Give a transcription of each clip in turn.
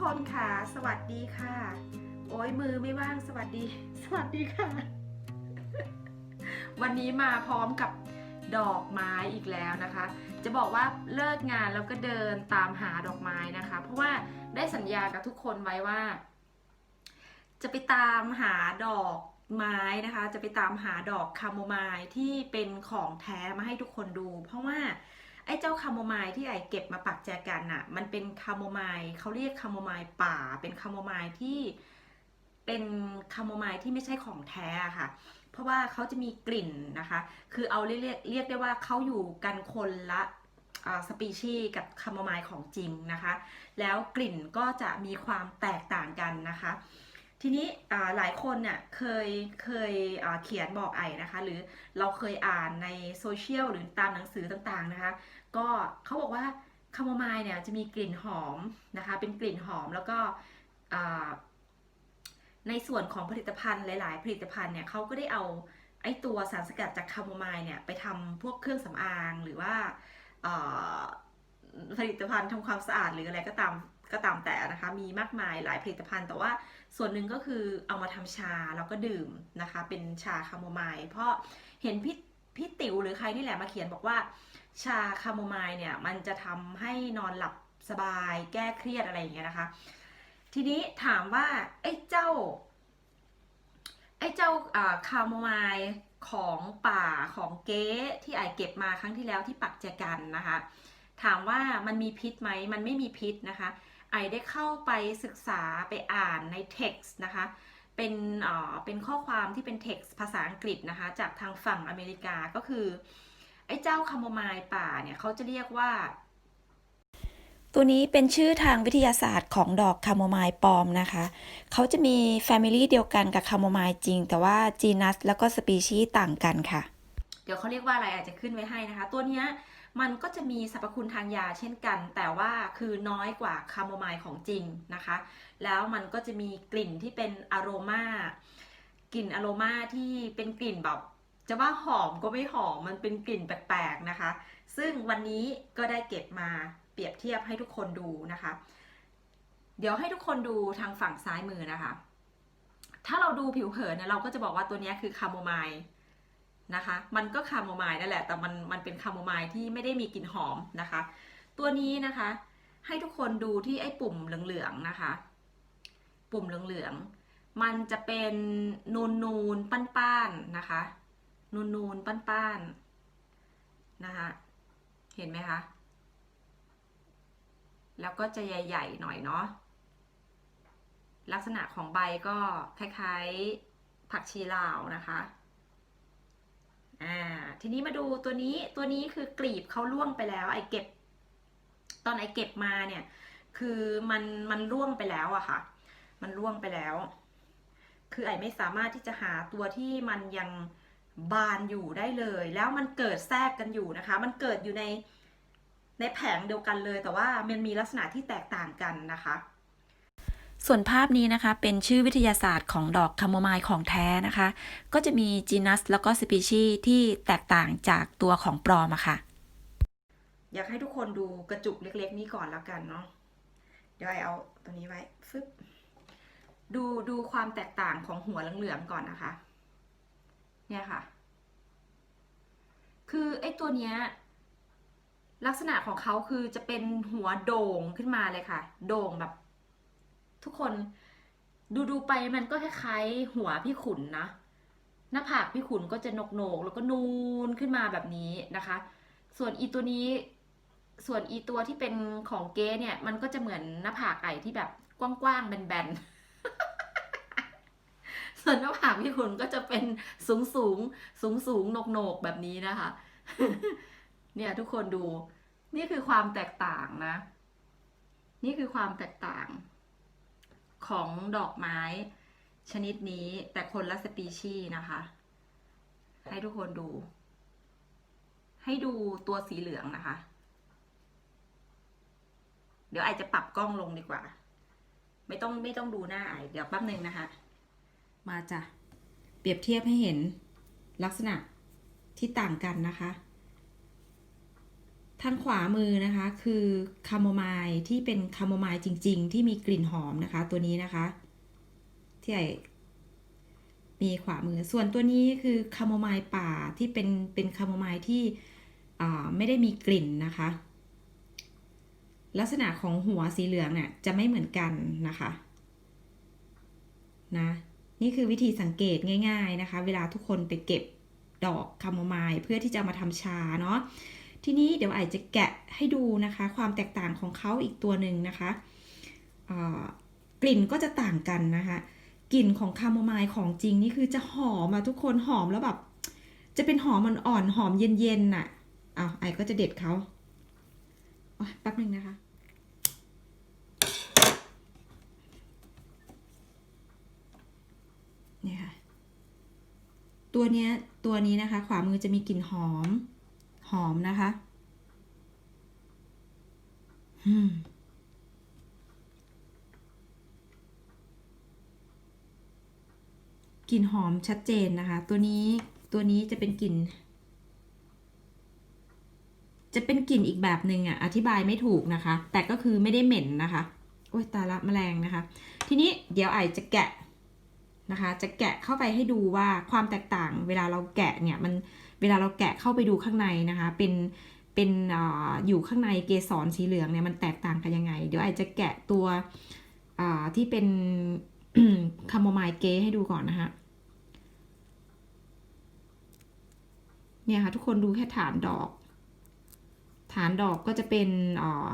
คนค่ะ สวัสดีค่ะ โอ้ยมือไม่ว่างสวัสดี สวัสดีค่ะ วันนี้มาพร้อมกับดอกไม้อีกแล้วนะคะ จะบอกว่าเลิกงานแล้วก็เดินตามหาดอกไม้นะคะ เพราะว่าได้สัญญากับทุกคนไว้ว่า จะไปตามหาดอกไม้นะคะ จะไปตามหาดอกคาโมไมล์ที่เป็นของแท้มาให้ทุกคนดู เพราะว่า ไอ้เจ้าคาโมไมล์ที่ไอเก็บมาปักแจกันน่ะมันเป็นคาโมไมล์เขาเรียกคาโมไมล์ป่า เป็นคาโมไมล์ที่เป็นคาโมไมล์ที่ไม่ใช่ของแท้ค่ะ เพราะว่าเขาจะมีกลิ่นนะคะ คือเอาเรียกเรียกเรียกได้ว่าเขาอยู่กันคนละสปีชีส์กับคาโมไมล์ของจริงนะคะ แล้วกลิ่นก็จะมีความแตกต่างกันนะคะ ทีนี้หลายคนเนี่ยเคยเคยเขียนบอกไอนะคะ หรือเราเคยอ่านในโซเชียลหรือตามหนังสือต่างๆนะคะ ก็เขาบอกว่าคาโมไมล์เนี่ยจะมีกลิ่นหอมนะคะ เป็นกลิ่นหอมแล้วก็ในส่วนของผลิตภัณฑ์หลาย ๆ ผลิตภัณฑ์เนี่ยเขาก็ได้เอาไอ้ตัวสารสกัดจากคาโมไมล์เนี่ยไปทำพวกเครื่องสำอางหรือว่า ผลิตภัณฑ์ทำความสะอาดหรืออะไรก็ตามก็ตามแต่นะคะมีมากมายหลายผลิตภัณฑ์ แต่ว่าส่วนหนึ่งก็คือเอามาทำชาแล้วก็ดื่มนะคะ เป็นชาคาโมไมล์เพราะเห็นพี่พี่ติ๋วหรือใครนี่แหละมาเขียนบอกว่า ชาคาโมไมล์เนี่ยมันจะทำให้นอนหลับสบาย แก้เครียดอะไรอย่างเงี้ยนะคะ ทีนี้ถามว่าไอ้เจ้าไอ้เจ้าคาโมไมล์ของป่าของเก๊ที่ไอเก็บมาครั้งที่แล้วที่ปักแจกันนะคะ ถามว่ามันมีพิษไหม มันไม่มีพิษนะคะ ไอได้เข้าไปศึกษาไปอ่านใน text นะคะ เป็นเอ่อเป็นข้อความที่เป็น text ภาษาอังกฤษนะคะ จากทางฝั่งอเมริกาก็คือ ไอ้เจ้าคาโมไมล์ป่าเนี่ยเขาจะเรียกว่า ตัวนี้เป็นชื่อทางวิทยาศาสตร์ของดอกคาโมไมล์ปลอมนะคะ เขาจะมีแฟมิลี่เดียวกันกับคาโมไมล์จริง แต่ว่าจีนัสแล้วก็สปีชีส์ต่างกันค่ะ เดี๋ยวเขาเรียกว่าอะไรอาจจะขึ้นไว้ให้นะคะ ตัวเนี้ย มันก็จะมีสรรพคุณทางยาเช่นกัน แต่ว่าคือน้อยกว่าคาโมไมล์ของจริงนะคะ แล้วมันก็จะมีกลิ่นที่เป็นอโรมากลิ่นอโรมาที่เป็นกลิ่นแบบจะว่าหอมก็ไม่หอมมันเป็นกลิ่นแปลกๆนะคะ ซึ่งวันนี้ก็ได้เก็บมาเปรียบเทียบให้ทุกคนดูนะคะ เดี๋ยวให้ทุกคนดูทางฝั่งซ้ายมือนะคะ ถ้าเราดูผิวเผินเนี่ยเราก็จะบอกว่าตัวนี้คือคาโมไมล์ นะคะ มันก็คาโมไมล์นั่นแหละ แต่มันมันเป็นคาโมไมล์ที่ไม่ได้มีกลิ่นหอมนะคะ ตัวนี้นะคะ ให้ทุกคนดูที่ไอ้ปุ่มเหลืองๆนะคะ ปุ่มเหลืองๆมันจะเป็นนูนนูนๆป้านๆนะคะ นูนนูนๆป้านๆนะคะ เห็นไหมคะ แล้วก็จะใหญ่ๆหน่อยเนาะ ลักษณะของใบก็คล้ายๆผักชีลาวนะคะ อ่าทีนี้มาดูตัวนี้ตัวนี้คือกลีบเขาล่วงไปแล้ว ไอเก็บ ตอนไอเก็บมาเนี่ย คือมันมันร่วงไปแล้วอะค่ะ มันร่วงไปแล้ว คือไอไม่สามารถที่จะหาตัวที่มันยังบานอยู่ได้เลย แล้วมันเกิดแทรกกันอยู่นะคะ มันเกิดอยู่ในในแผงเดียวกันเลย แต่ว่ามันมีลักษณะที่แตกต่างกันนะคะ ส่วนภาพนี้นะคะเป็นชื่อวิทยาศาสตร์ของดอกคาโมไมล์ของแท้นะคะ ก็จะมีจีนัสแล้วก็สปีชีส์ที่แตกต่างจากตัวของปลอมอะค่ะ อยากให้ทุกคนดูกระจุกเล็กๆ นี้ก่อนแล้วกันเนาะเดี๋ยวไอเอาตัวนี้ไว้ฟึบดูดูความแตกต่างของหัวเหลืองๆก่อนนะคะ เนี่ยค่ะ คือไอตัวเนี้ยลักษณะของเขาคือจะเป็นหัวโด่งขึ้นมาเลยค่ะ โด่งแบบ ทุกคนดูดูไปมันก็คล้ายๆหัวพี่ขุนนะ หน้าผากพี่ขุนก็จะโหนกแล้วก็นูนขึ้นมาแบบนี้นะคะ ส่วนอีตัวนี้ ส่วนอีตัวที่เป็นของเก๊เนี่ย มันก็จะเหมือนหน้าผากไก่ที่แบบกว้างๆแบนๆ ส่วนหน้าผากพี่ขุนก็จะเป็นสูงสูงสูงสูงๆโหนกๆแบบนี้นะคะ เนี่ยทุกคนดู นี่คือความแตกต่างนะ นี่คือความแตกต่าง ของดอกไม้ชนิดนี้แต่คนละสปีชีส์นะคะ ให้ทุกคนดู ให้ดูตัวสีเหลืองนะคะ เดี๋ยวไอจะปรับกล้องลงดีกว่า ไม่ต้องไม่ต้องดูหน้าไอเดี๋ยวแป๊บหนึ่งนะคะ มาจ้ะเปรียบเทียบให้เห็นลักษณะที่ต่างกันนะคะ ทางขวามือนะคะคือคาโมไมล์ที่เป็นคาโมไมล์จริง ๆ ที่มีกลิ่นหอมนะคะ ตัวนี้นะคะ ที่ไอมีขวามือ ส่วนตัวนี้คือคาโมไมล์ป่าที่เป็นเป็นคาโมไมล์ที่ไม่ได้มีกลิ่นนะคะ ลักษณะของหัวสีเหลืองเนี่ยจะไม่เหมือนกันนะคะนะนี่คือวิธีสังเกตง่าย ๆนะคะ เวลาทุกคนไปเก็บดอกคาโมไมล์เพื่อที่จะมาทำชาเนาะ ทีนี้เดี๋ยวไอจะแกะให้ดูนะคะ ความแตกต่างของเขาอีกตัวหนึ่งนะคะกลิ่นก็จะต่างกันนะคะกลิ่นของคาโมไมล์ของจริงนี่คือจะหอมอะทุกคนหอมแล้วแบบ จะเป็นหอมอ่อนหอมเย็นๆน่ะอ้าวไอก็จะเด็ดเขาแป๊บหนึ่งนะคะเนี่ยค่ะตัวเนี้ยตัวนี้นะคะ ขวามือจะมีกลิ่นหอม หอมนะคะกลิ่นหอมชัดเจนนะคะ ตัวนี้ตัวนี้จะเป็นกลิ่น จะเป็นกลิ่นอีกแบบหนึ่งอะอธิบายไม่ถูกนะคะ แต่ก็คือไม่ได้เหม็นนะคะโอ้ยตาละแมลงนะคะ ทีนี้เดี๋ยวไอจะแกะนะคะ จะแกะเข้าไปให้ดูว่าความแตกต่าง เวลาเราแกะเนี่ยมัน เวลาเราแกะเข้าไปดูข้างในนะคะ เป็นเป็นออยู่ข้างในเกสรสีเหลืองเนี่ยมันแตกต่างกันยังไง เดี๋ยวไอจะแกะตัวที่เป็นคาโมไมล์เกให้ดูก่อนนะคะเนี่ยค่ะทุกคนดูแค่ฐานดอก ฐานดอกก็จะเป็นอ่อ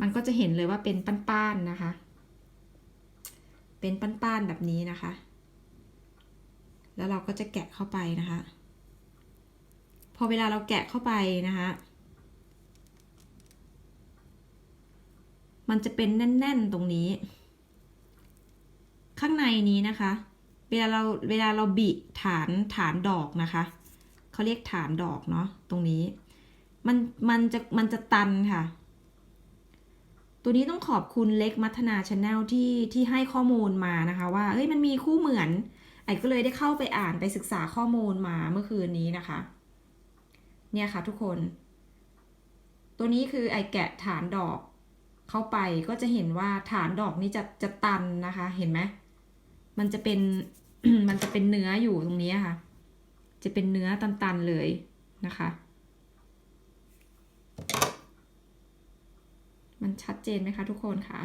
มันก็จะเห็นเลยว่าเป็นป้านๆนะคะ เป็นป้านๆแบบนี้นะคะ แล้วเราก็จะแกะเข้าไปนะคะ พอเวลาเราแกะเข้าไปนะคะมันจะเป็นแน่น ๆ ตรงนี้ ข้างในนี้นะคะ เวลาเราเวลาเราบิฐานฐานดอกนะคะ เขาเรียกฐานดอกเนาะตรงนี้ มันมันจะมันจะตันค่ะ ตัวนี้ต้องขอบคุณเล็กมัทนาชาแนลที่ที่ให้ข้อมูลมานะคะว่าเฮ้ยมันมีคู่เหมือนไอ้ก็เลยได้เข้าไปอ่านไปศึกษาข้อมูลมาเมื่อคืนนี้นะคะ เนี่ยค่ะทุกคน ตัวนี้คือไอแกะฐานดอกเข้าไปก็จะเห็นว่าฐานดอกนี้จะจะตันนะคะ เห็นไหมมันจะเป็นมันจะเป็นเนื้ออยู่ตรงนี้ค่ะ จะเป็นเนื้อตันๆเลยนะคะ มันชัดเจนไหมคะทุกคนคะ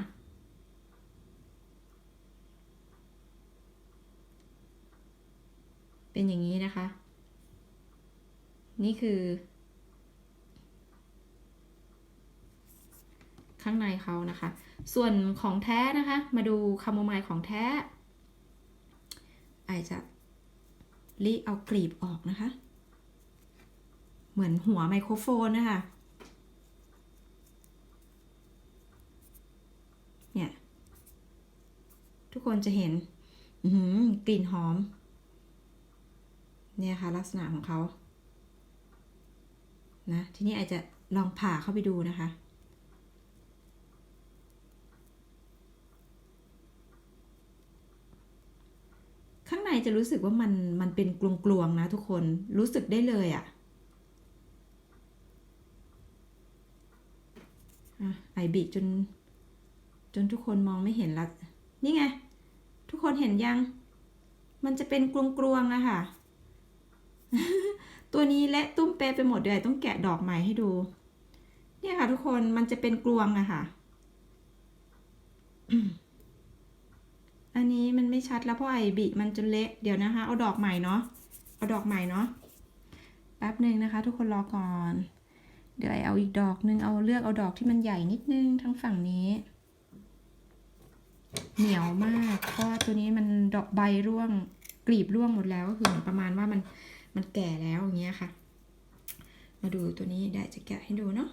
เป็นอย่างนี้นะคะ นี่คือ ข้างในเขานะคะ ส่วนของแท้นะคะ มาดูคาโมไมล์ของแท้ไอจะรีเอากลีบออกนะคะ เหมือนหัวไมโครโฟนนะคะ เนี่ย ทุกคนจะเห็นกลิ่นหอม เนี่ยค่ะลักษณะของเขา นะทีนี้ไอจะลองผ่าเข้าไปดูนะคะ ข้างในจะรู้สึกว่ามันมันเป็นกลวงๆนะทุกคนรู้สึกได้เลยอะ่ะอะไอบีจน จนทุกคนมองไม่เห็นละนี่ไง ทุกคนเห็นยัง มันจะเป็นกลวงๆอะค่ะ ตัวนี้และตุ้มเปไปหมดเลยต้องแกะดอกใหม่ให้ดู เนี่ยค่ะทุกคนมันจะเป็นกลวงอะค่ะ อันนี้มันไม่ชัดแล้วเพราะไอบิมันจนเละเดี๋ยวนะคะ เอาดอกใหม่เนาะเอาดอกใหม่เนาะแป๊บหนึ่งนะคะ ทุกคนรอก่อน เดี๋ยวไอเอาอีกดอกนึงเอาเลือกเอาดอกที่มันใหญ่นิดนึงทั้งฝั่งนี้ เหนียวมากเพราะตัวนี้มันดอกใบร่วงกลีบร่วงหมดแล้วก็คือเหมือนประมาณว่ามัน มันแก่แล้วอย่างเงี้ยค่ะ มาดูตัวนี้ได้จะแกะให้ดูเนาะ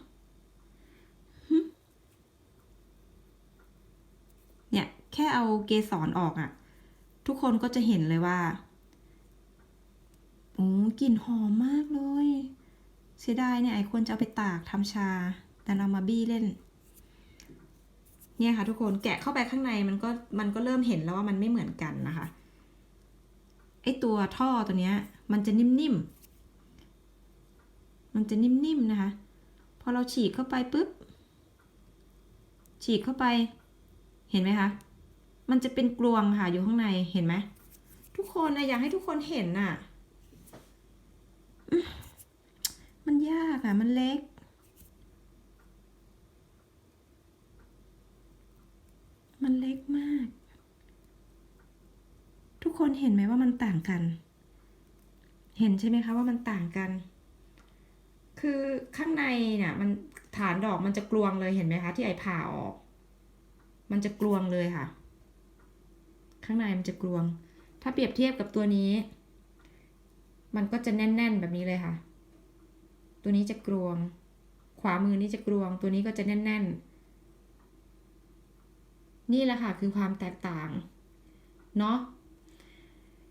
เนี่ยแค่เอาเกสรออกอะ่ะ ทุกคนก็จะเห็นเลยว่าโอ้กลิ่นหอมมากเลย เสียดายเนี่ยไอควรจะเอาไปตากทำชา แต่เอามาบี้เล่น เนี่ยค่ะทุกคนแกะเข้าไปข้างในมันก็มันก็เริ่มเห็นแล้วว่ามันไม่เหมือนกันนะคะไอตัวท่อตัวเนี้ย มันจะนิ่มๆ มันจะนิ่มๆ นะคะ พอเราฉีกเข้าไปปุ๊บ ฉีกเข้าไป เห็นไหมคะ มันจะเป็นกลวงค่ะอยู่ข้างใน เห็นไหม ทุกคนนะอยากให้ทุกคนเห็นน่ะ มันยากอะ มันเล็กมันเล็กมาก ทุกคนเห็นไหมว่ามันต่างกัน เห็นใช่ไหมคะว่ามันต่างกัน คือข้างในเนี่ยมันฐานดอกมันจะกลวงเลยเห็นไหมคะที่ไอผ่าออก มันจะกลวงเลยค่ะ ข้างในมันจะกลวง ถ้าเปรียบเทียบกับตัวนี้ มันก็จะแน่น ๆแบบนี้เลยค่ะ ตัวนี้จะกลวง ขวามือนี่จะกลวง ตัวนี้ก็จะแน่น ๆ นี่แหละค่ะคือความแตกต่าง เนาะ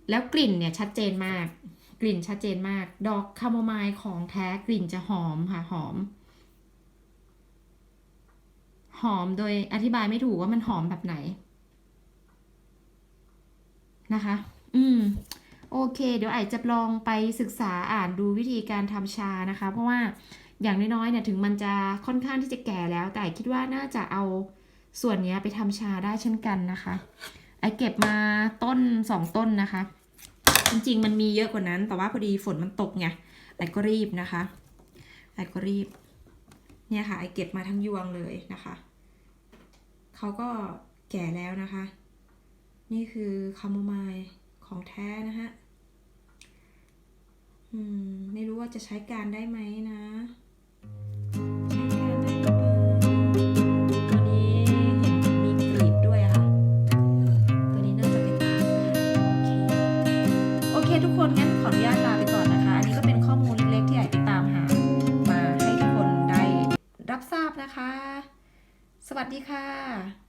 แล้วกลิ่นเนี่ยชัดเจนมาก กลิ่นชัดเจนมาก ดอกคาโมไมล์ของแท้กลิ่นจะหอมค่ะหอม หอมโดยอธิบายไม่ถูกว่ามันหอมแบบไหน นะคะ อืม โอเค เดี๋ยวไอจะลองไปศึกษาอ่านดูวิธีการทำชานะคะ เพราะว่าอย่างน้อยๆเนี่ยถึงมันจะค่อนข้างที่จะแก่แล้ว แต่คิดว่าน่าจะเอาส่วนนี้ไปทำชาได้เช่นกันนะคะ ไอเก็บมาต้นสองต้นนะคะ จริง ๆ มันมีเยอะกว่านั้น แต่ว่าพอดีฝนมันตกไงไอก็รีบนะคะไอก็รีบ เนี่ยค่ะไอเก็บมาทั้งยวงเลยนะคะเขาก็แก่แล้วนะคะ นี่คือคาโมไมล์ของแท้นะฮะอืม ไม่รู้ว่าจะใช้การได้ไหมนะ ทุกคนงั้นขออนุญาตลาไปก่อนนะคะ อันนี้ก็เป็นข้อมูลเล็กๆ ที่ไอไปตามหา มาให้ทุกคนได้รับทราบนะคะ สวัสดีค่ะ